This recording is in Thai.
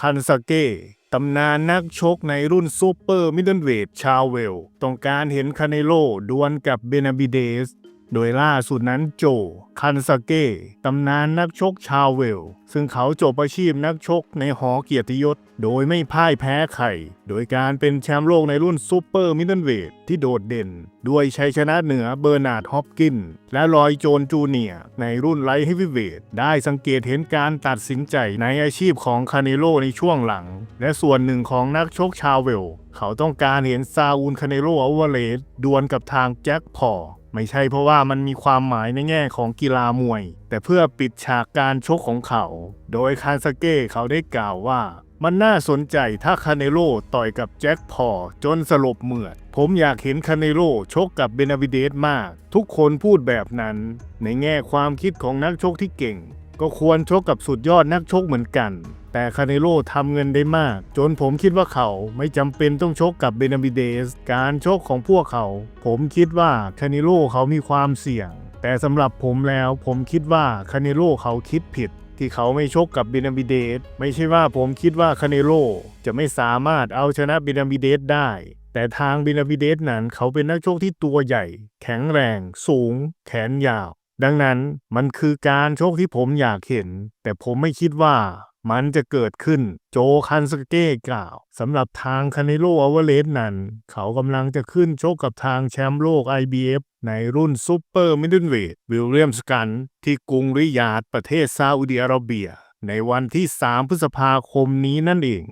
คันซาเก้ตำนานนักชกในรุ่นซูเปอร์มิดเดิลเวทชาวเวล ต้องการเห็นคาเนโลดวลกับเบนาบิเดส โดยล่าสุดนั้นโจ คันซาเก้ตำนานนักชกชาวเวล ซึ่งเขาจบอาชีพนักชกในหอเกียรติยศ โดยไม่พ่ายแพ้ใคร โดยการเป็นแชมป์โลกในรุ่นซูเปอร์มิดเดิลเวทที่โดดเด่น ด้วยชัยชนะเหนือเบอร์นาร์ดฮอปกิน และลอยโจนจูเนียในรุ่นไลท์เฮฟวีเวทได้สังเกตเห็นการตัดสินใจในอาชีพของคาเนโลในช่วงหลัง และส่วนหนึ่งของนักชกชาวเวล เขาต้องการเห็นซาอูลคาเนโลอัลวเรสดวลกับทางแจ็คพอ ไม่ใช่เพราะว่ามันมีความหมายในแง่ของกีฬามวย แต่เพื่อปิดฉากการชกของเขา โดยคานสเก้เขาได้กล่าวว่า มันน่าสนใจถ้าคาเนโลต่อยกับแจ็คพอจนสลบเหมือด ผมอยากเห็นคาเนโลชกกับเบนาวิเดสมาก ทุกคนพูดแบบนั้น ในแง่ความคิดของนักชกที่เก่ง ก็ควรชกกับสุดยอดนักชกเหมือนกัน แต่คาเนโลทำเงินได้มาก จนผมคิดว่าเขาไม่จำเป็นต้องชกกับเบนาบิเดส การชกของพวกเขา ผมคิดว่าคาเนโลเขามีความเสี่ยง แต่สำหรับผมแล้วผมคิดว่าคาเนโลเขาคิดผิดที่เขาไม่ชกกับเบนาบิเดส ไม่ใช่ว่าผมคิดว่าคาเนโลจะไม่สามารถเอาชนะเบนาบิเดสได้ แต่ทางเบนาบิเดสนั้นเขาเป็นนักชกที่ตัวใหญ่ แข็งแรง สูง แขนยาว ดังนั้นมันคือการโชกที่ผมอยากเห็น แต่ผมไม่คิดว่ามันจะเกิดขึ้นโจคันสเก้กล่าวสำหรับทางคาเนโลอเวเลสนั้น เขากำลังจะขึ้นโชกกับทางแชมป์โลก IBF ในรุ่นซูเปอร์มิดเดิลเวทวิลเลียมสกัน ที่กรุงริยาดประเทศซาอุดิอาระเบีย ในวันที่ 3 พฤษภาคมนี้นั่นเอง